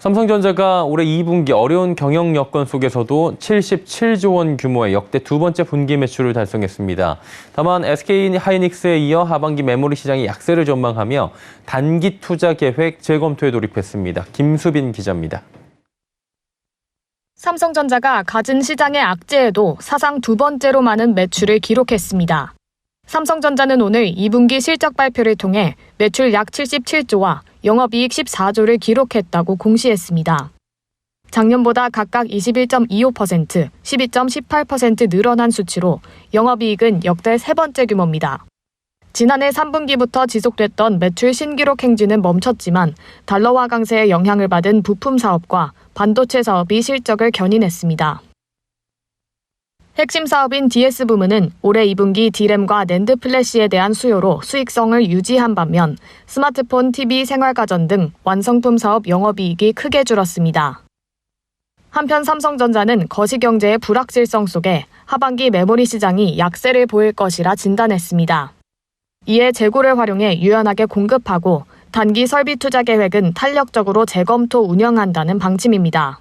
삼성전자가 올해 2분기 어려운 경영 여건 속에서도 77조 원 규모의 역대 두 번째 분기 매출을 달성했습니다. 다만 SK 하이닉스에 이어 하반기 메모리 시장이 약세를 전망하며 단기 투자 계획 재검토에 돌입했습니다. 김수빈 기자입니다. 삼성전자가 가진 시장의 악재에도 사상 두 번째로 많은 매출을 기록했습니다. 삼성전자는 오늘 2분기 실적 발표를 통해 매출 약 77조와 영업이익 14조를 기록했다고 공시했습니다. 작년보다 각각 21.25%, 12.18% 늘어난 수치로 영업이익은 역대 세 번째 규모입니다. 지난해 3분기부터 지속됐던 매출 신기록 행진은 멈췄지만 달러화 강세의 영향을 받은 부품 사업과 반도체 사업이 실적을 견인했습니다. 핵심 사업인 DS 부문은 올해 2분기 D램과 낸드 플래시에 대한 수요로 수익성을 유지한 반면 스마트폰, TV, 생활가전 등 완성품 사업 영업이익이 크게 줄었습니다. 한편 삼성전자는 거시경제의 불확실성 속에 하반기 메모리 시장이 약세를 보일 것이라 진단했습니다. 이에 재고를 활용해 유연하게 공급하고 단기 설비 투자 계획은 탄력적으로 재검토 운영한다는 방침입니다.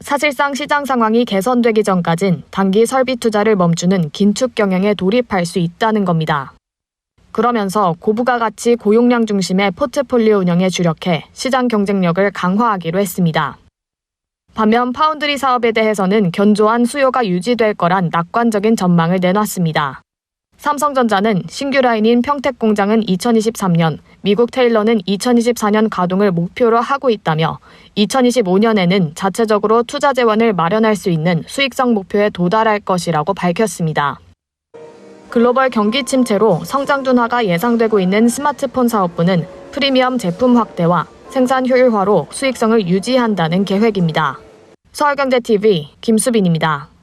사실상 시장 상황이 개선되기 전까진 단기 설비 투자를 멈추는 긴축 경영에 돌입할 수 있다는 겁니다. 그러면서 고부가 가치 고용량 중심의 포트폴리오 운영에 주력해 시장 경쟁력을 강화하기로 했습니다. 반면 파운드리 사업에 대해서는 견조한 수요가 유지될 거란 낙관적인 전망을 내놨습니다. 삼성전자는 신규 라인인 평택 공장은 2023년, 미국 테일러는 2024년 가동을 목표로 하고 있다며 2025년에는 자체적으로 투자 재원을 마련할 수 있는 수익성 목표에 도달할 것이라고 밝혔습니다. 글로벌 경기 침체로 성장 둔화가 예상되고 있는 스마트폰 사업부는 프리미엄 제품 확대와 생산 효율화로 수익성을 유지한다는 계획입니다. 서울경제TV 김수빈입니다.